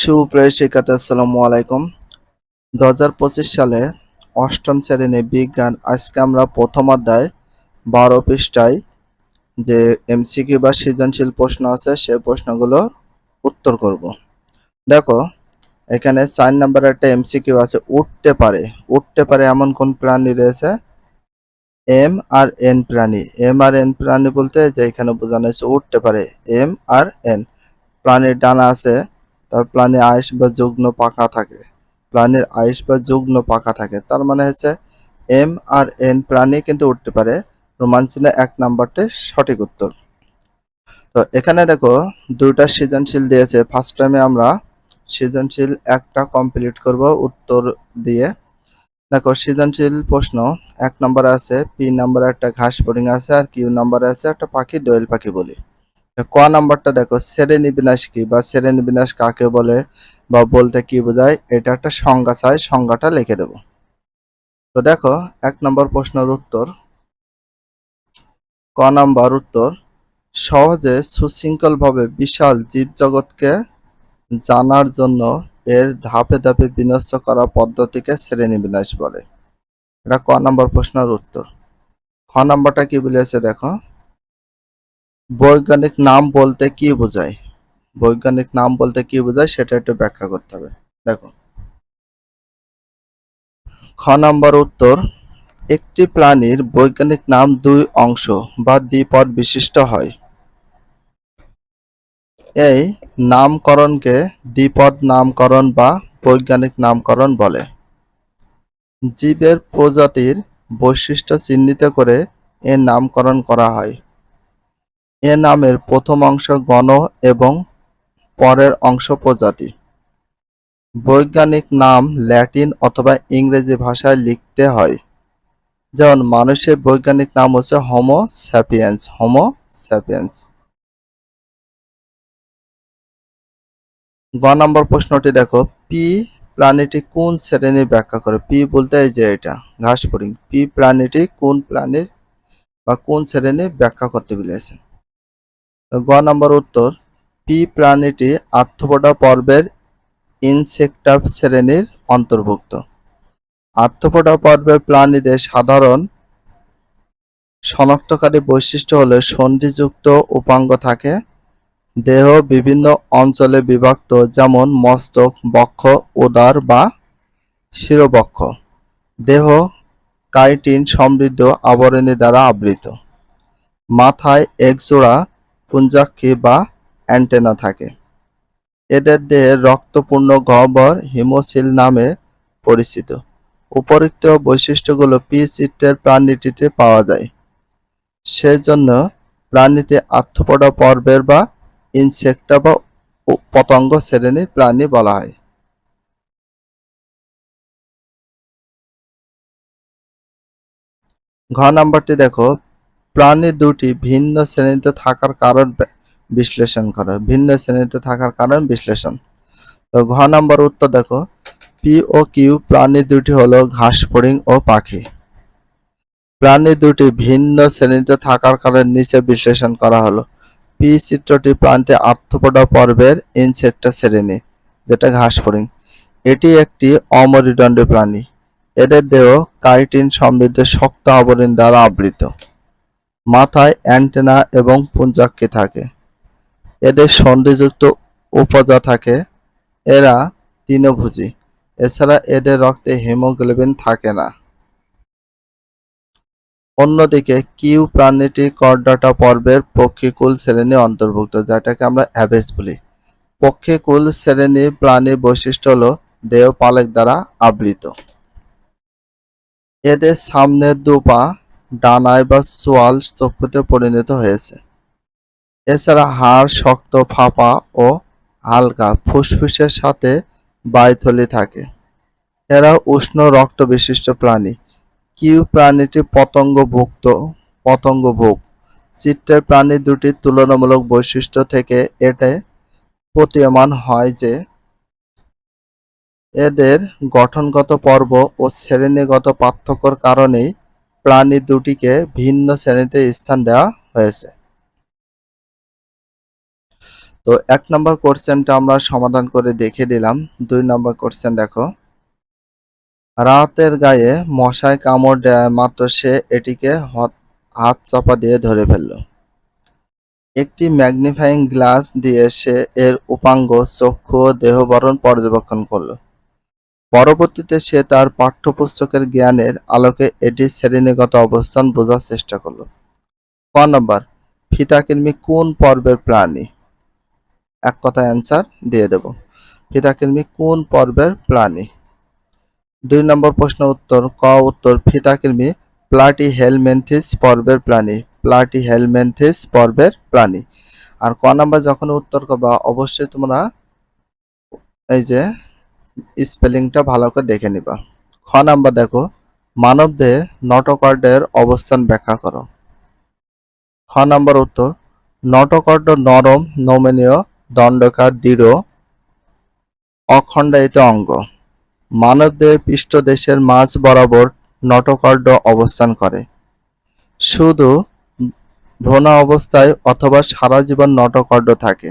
সুপ্রিয় শিক্ষার্থী আসসালামু আলাইকুম। দু হাজার পঁচিশ সালে অষ্টম শ্রেণি বিজ্ঞান, আজকে আমরা প্রথম অধ্যায়, বারো পৃষ্ঠায় যে এমসিকিউ বা সৃজনশীল প্রশ্ন আছে সেই প্রশ্নগুলো উত্তর করব। দেখো, এখানে চার নাম্বার একটা এমসিকিউ আছে, উঠতে পারে। উঠতে পারে এমন কোন প্রাণী রয়েছে? এম আর এন প্রাণী। এম আর এন প্রাণী বলতে যে এখানে বোঝানো হয়েছে, উঠতে পারে। এম আর এন প্রাণীর ডানা আছে তার প্রাণী আয়স বা যুগ্ন পাখা থাকে। প্রাণীর আয়স বা যুগ্ন পাখা থাকে। তার মানে হচ্ছে এম আর এন প্রাণী কিন্তু উঠতে পারে। রোমান এক নাম্বারটি সঠিক উত্তর। তো এখানে দেখো, দুইটা সৃজনশীল দিয়েছে। ফার্স্ট টাইমে আমরা সৃজনশীল একটা কমপ্লিট করব উত্তর দিয়ে। দেখো, সৃজনশীল প্রশ্ন। এক নম্বরে আছে, পি নাম্বারে একটা ঘাস ফড়িং আছে, আর কিউ নাম্বারে আছে একটা পাখি, দোয়েল পাখি বলি। ক নাম্বারটা দেখো শ্রেণি বিন্যাস কি বা শ্রেণি বিন্যাস কাকে বলে বা বলতে কি বোঝায়, এটা একটা সংজ্ঞা চাই, সংজ্ঞাটা লিখে দেব। তো দেখো, এক নম্বর প্রশ্নের উত্তর। ক নাম্বার উত্তর, সহজে সুশৃঙ্খলভাবে বিশাল জীবজগৎকে জানার জন্য এর ধাপে ধাপে বিন্যস্ত করা পদ্ধতিকে শ্রেণি বিন্যাস বলে। এটা ক নাম্বার প্রশ্নের উত্তর। খ নাম্বারটা কি বলেছে দেখো বৈজ্ঞানিক নাম বলতে কি বোঝায়? বৈজ্ঞানিক নাম বলতে কি বোঝায় সেটা একটু ব্যাখ্যা করতে হবে। দেখো। খ নম্বর উত্তর, একটি প্রাণীর বৈজ্ঞানিক নাম দুই অংশ বা দ্বিপদ বিশিষ্ট হয়। এই নামকরণকে দ্বিপদ নামকরণ বা বৈজ্ঞানিক নামকরণ বলে। জীবের প্রজাতির বৈশিষ্ট্য চিহ্নিত করে এর নামকরণ করা হয়। এ নামের প্রথম অংশ গণ এবং পরের অংশ প্রজাতি। বৈজ্ঞানিক নাম ল্যাটিন অথবা ইংরেজি ভাষায় লিখতে হয়। যেমন মানুষের বৈজ্ঞানিক নাম হচ্ছে হোমো স্যাপিয়েন্স হোমো স্যাপিয়েন্স গ নম্বর প্রশ্নটি দেখো, পি প্রাণীটি কোন শ্রেণি ব্যাখ্যা করে? পি বলতে এই যে এটা, ঘাস ফড়িং পি প্রাণীটি কোন প্রাণীর বা কোন শ্রেণি ব্যাখ্যা করতে বলেছে? গ নম্বর উত্তর, পি প্রাণীটি আর্থপোডা পর্বের ইনসেক্টা শ্রেণির অন্তর্ভুক্ত। আর্থপোডা পর্বের প্রাণীদের সাধারণ শনাক্তকারী বৈশিষ্ট্য হলো সন্ধিযুক্ত উপাঙ্গ থাকে, দেহ বিভিন্ন অঞ্চলে বিভক্ত, যেমন মস্তক, বক্ষ, উদার বা শিরবক্ষ। দেহ কাইটিন সমৃদ্ধ আবরণী দ্বারা আবৃত। মাথায় একজোড়া পুঞ্জাক্ষী বা অ্যান্টেনা থাকে। এদের দেহে রক্তপূর্ণ গহ্বর হিমোসিল নামে পরিচিত। উপরিক্ত বৈশিষ্ট্যগুলো পি চিত্রের প্রাণীটিতে পাওয়া যায়। সেজন্য প্রাণীতে আর্থপোডা পর্বের বা ইনসেক্টা বা পতঙ্গ শ্রেণির প্রাণী বলা হয়। ঘ নাম্বারটি দেখো প্রাণী দুটি ভিন্ন শ্রেণীতে থাকার কারণ বিশ্লেষণ করো। ভিন্ন শ্রেণীতে থাকার কারণ বিশ্লেষণ। তো ঘ নাম্বার উত্তর দেখো। পি ও কিউ প্রাণী দুটি হলো ঘাস, ফড়িং ও পাখি। প্রাণী দুটি ভিন্ন শ্রেণীতে থাকার কারণ নিচে বিশ্লেষণ করা হলো। পি চিত্রটি প্রান্তে আর্থপোডা পর্বের ইনসেক্টা শ্রেণি যেটা ঘাস, ফড়িং। এটি একটি অমরিদণ্ডী প্রাণী। এদের দেহ কাইটিন সমৃদ্ধ শক্ত আবরণ দ্বারা আবৃত। মাথায় অ্যান্টেনা এবং পুঞ্জাক্ষী থাকে। এদের সন্ধিযুক্ত উপজা থাকে। এরা তৃণভোজী। এছাড়া এদের রক্তে হিমোগ্লোবিন থাকে না। অন্যদিকে কিউ প্রাণীটি করডাটা পর্বের পক্ষীকুল শ্রেণি অন্তর্ভুক্ত, যেটাকে আমরা অ্যাভেজ বলি। পক্ষীকুল শ্রেণি প্রাণীর বৈশিষ্ট্য হল দেহ পালক দ্বারা আবৃত। এদের সামনের দু ডানায় বা সোয়াল চক্ষুতে পরিণত হয়েছে। এছাড়া হাড় শক্ত, ফাঁপা ও হালকা ফুসফুসের সাথে বায়ুথলি থাকে। এরা উষ্ণ রক্ত বিশিষ্ট প্রাণী। কিউ প্রাণীটি পতঙ্গভুক্ত, পতঙ্গভোগ। চিত্রের প্রাণী দুটির তুলনামূলক বৈশিষ্ট্য থেকে এটা প্রতীয়মান হয় যে এদের গঠনগত পর্ব ও শ্রেণীগত পার্থক্যর কারণেই প্রাণী দুটিকে ভিন্ন শ্রেণীতে স্থান দেওয়া হয়েছে। তো এক নম্বর কোশ্চেনটা আমরা সমাধান করে দেখে দিলাম। দুই নম্বর কোশ্চেন দেখো। রাতের গায়ে মশায় কামড় দেয় মাত্র সে এটিকে হাত চাপা দিয়ে ধরে ফেলল। একটি ম্যাগনিফাইং গ্লাস দিয়ে সে এর উপাঙ্গ, চক্ষু ও দেহবরণ পর্যবেক্ষণ করল। পরবর্তীতে সে তার পাঠ্যপুস্তকের জ্ঞানের আলোকে এটির শ্রেণীগত অবস্থান বোঝার চেষ্টা করল। ক নম্বর ফিতাকৃমি কোন পর্বের প্রাণী? এক কথা অ্যান্সার দিয়ে দেব। ফিতাকৃমি কোন পর্বের প্রাণী? দুই নম্বর প্রশ্ন উত্তর, ক উত্তর ফিতাকৃমি প্লাটি হেলমেন্থিস পর্বের প্রাণী প্লাটি হেলমেন্থিস পর্বের প্রাণী। আর ক নাম্বার যখন উত্তর করবা, অবশ্যই তোমরা এই যে স্পেলিংটা ভালো করে দেখে নিবা। খ নাম্বার দেখো, মানবদেহে নটোকর্ডের অবস্থান ব্যাখ্যা করো। খ নাম্বার উত্তর নটোকর্ড নরম, নমনীয়, দণ্ডকার, দৃঢ়, অখণ্ডায়িত অঙ্গ। মানবদেহে পৃষ্ঠদেশের মাঝ বরাবর নটোকর্ড অবস্থান করে। শুধু ভ্রূণ অবস্থায় অথবা সারা জীবন নটোকর্ড থাকে।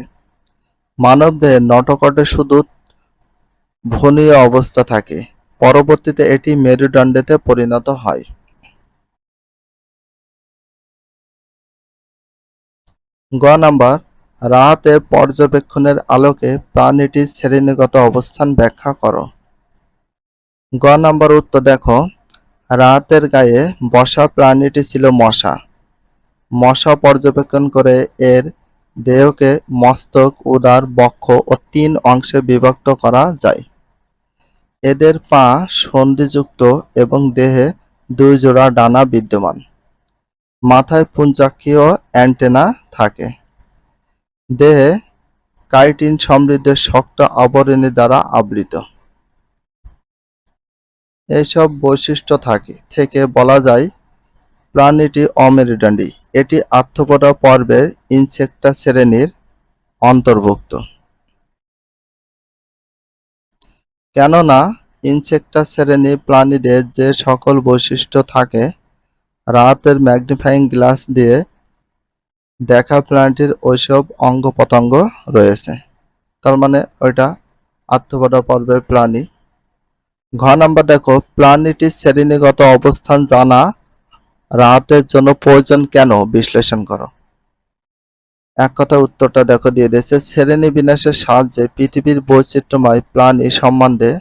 মানবদেহে নটোকর্ডে শুধু ভ্রূণীয় অবস্থা থাকে। পরবর্তীতে এটি মেরুদণ্ডেতে পরিণত হয়। গ নাম্বার, রাতে পর্যবেক্ষণের আলোকে প্রাণীটির শ্রেণীগত অবস্থান ব্যাখ্যা করো। গ নাম্বার উত্তর দেখো, রাতের গায়ে বসা প্রাণীটি ছিল মশা। মশা পর্যবেক্ষণ করে এর দেহকে মস্তক, উদার, বক্ষ ও তিন অংশে বিভক্ত করা যায়। এদের পা সন্ধিযুক্ত এবং দেহে দুই জোড়া ডানা বিদ্যমান। মাথায় পুঞ্জাক্ষীয় অ্যান্টেনা থাকে। দেহে কাইটিন সমৃদ্ধ শক্ত আবরণী দ্বারা আবৃত। এইসব বৈশিষ্ট্য থাকে। থেকে বলা যায়, প্রাণীটি অমেরুদণ্ডী। এটি আর্থ্রোপোডা পর্বের ইনসেক্টা শ্রেণির অন্তর্ভুক্ত। কেননা ইনসেক্টা শ্রেণি প্রাণীদের যে সকল বৈশিষ্ট্য থাকে, রাতের ম্যাগনিফাইং গ্লাস দিয়ে দেখা প্রাণীটির ওইসব অঙ্গ প্রত্যঙ্গ রয়েছে। তার মানে ওইটা আর্থ্রোপোডা পর্বের প্রাণী। ঘ নাম্বার দেখো প্রাণীটির শ্রেণীগত অবস্থান জানা রাতের জন্য প্রয়োজন কেন? বিশ্লেষণ করো। এক কথা উত্তরটা দেখো, দিয়ে দিয়েছে, শ্রেণি বিন্যাসের সাহায্যে পৃথিবীর বৈচিত্র্যময় প্রাণী সম্বন্ধে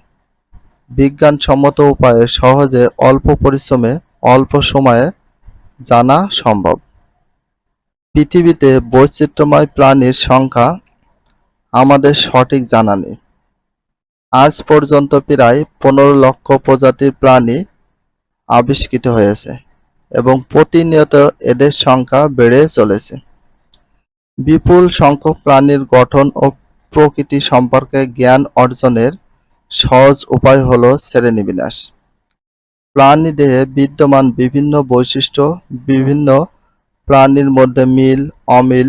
বিজ্ঞানসম্মত উপায়ে সহজে অল্প পরিশ্রমে অল্প সময়ে জানা সম্ভব। পৃথিবীতে বৈচিত্র্যময় প্রাণীর সংখ্যা আমাদের সঠিক জানা নেই। আজ পর্যন্ত প্রায় পনেরো লক্ষ প্রজাতির প্রাণী আবিষ্কৃত হয়েছে এবং প্রতিনিয়ত এদের সংখ্যা বেড়ে চলেছে। বিপুল সংখ্যক প্রাণীর গঠন ও প্রকৃতি সম্পর্কে জ্ঞান অর্জনের সহজ উপায় হল শ্রেণীবিন্যাস। প্রাণী দেহে বিদ্যমান বিভিন্ন বৈশিষ্ট্য, বিভিন্ন প্রাণীর মধ্যে মিল, অমিল,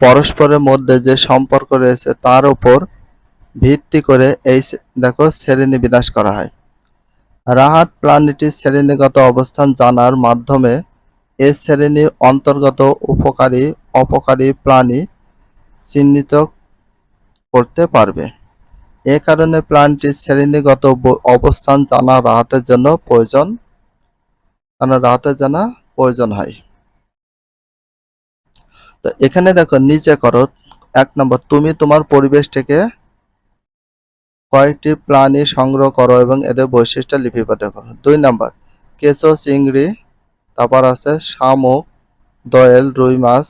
পরস্পরের মধ্যে যে সম্পর্ক রয়েছে তার উপর ভিত্তি করে এই দেখো শ্রেণি বিন্যাস করা হয়। রাহাত প্রাণীটির শ্রেণীগত অবস্থান জানার মাধ্যমে এ শ্রেণির অন্তর্গত উপকারী, অপকারী প্রাণী চিহ্নিত করতে পারবে। এ কারণে প্রাণীটির শ্রেণীগত অবস্থান জানা রাহাতের জন্য প্রয়োজন কারণ রাহাতের জানা প্রয়োজন হয়। তো এখানে দেখো, নিচে করো, এক নম্বর, তুমি তোমার পরিবেশ থেকে কয়েকটি প্রাণী সংগ্রহ করো এবং এদের বৈশিষ্ট্য লিপিবদ্ধ করো। দুই নম্বর, কেঁচো, চিংড়ি তারপর আছে শামুক দয়েল, রুই মাছ,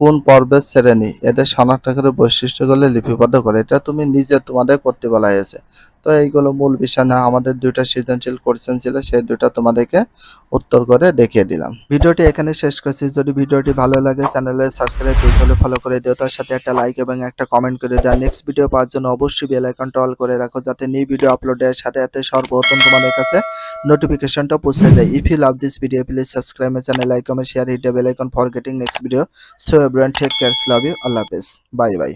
কোন পর্বের শ্রেণি? এদের শনাক্ত করে বৈশিষ্ট্যগুলো লিপিবদ্ধ করে। এটা তুমি নিজে তোমাদের করতে বলা হয়েছে তো এইগুলো মূল বিষয় না, আমাদের দুইটা সৃজনশীল কোশ্চেন ছিল, সেই দুইটা তোমাদেরকে উত্তর করে দেখিয়ে দিলাম। ভিডিওটি এখানে শেষ করছি। যদি ভিডিওটি ভালো লাগে চ্যানেলে সাবস্ক্রাইব হলে ফলো করে দিও। তার সাথে একটা লাইক এবং একটা কমেন্ট করে দাও। নেক্সট ভিডিও পাওয়ার জন্য অবশ্যই বেল আইকনটা অল করে রাখো, যাতে নিউ ভিডিও আপলোডের সাথে সাথে সর্বপ্রথম তোমাদের কাছে নোটিফিকেশনটা পৌঁছে যায়। If you love this video please subscribe my channel like comment share hit bell icon for getting next video so everyone take cares love you আল্লাহ হাফেজ। Bye bye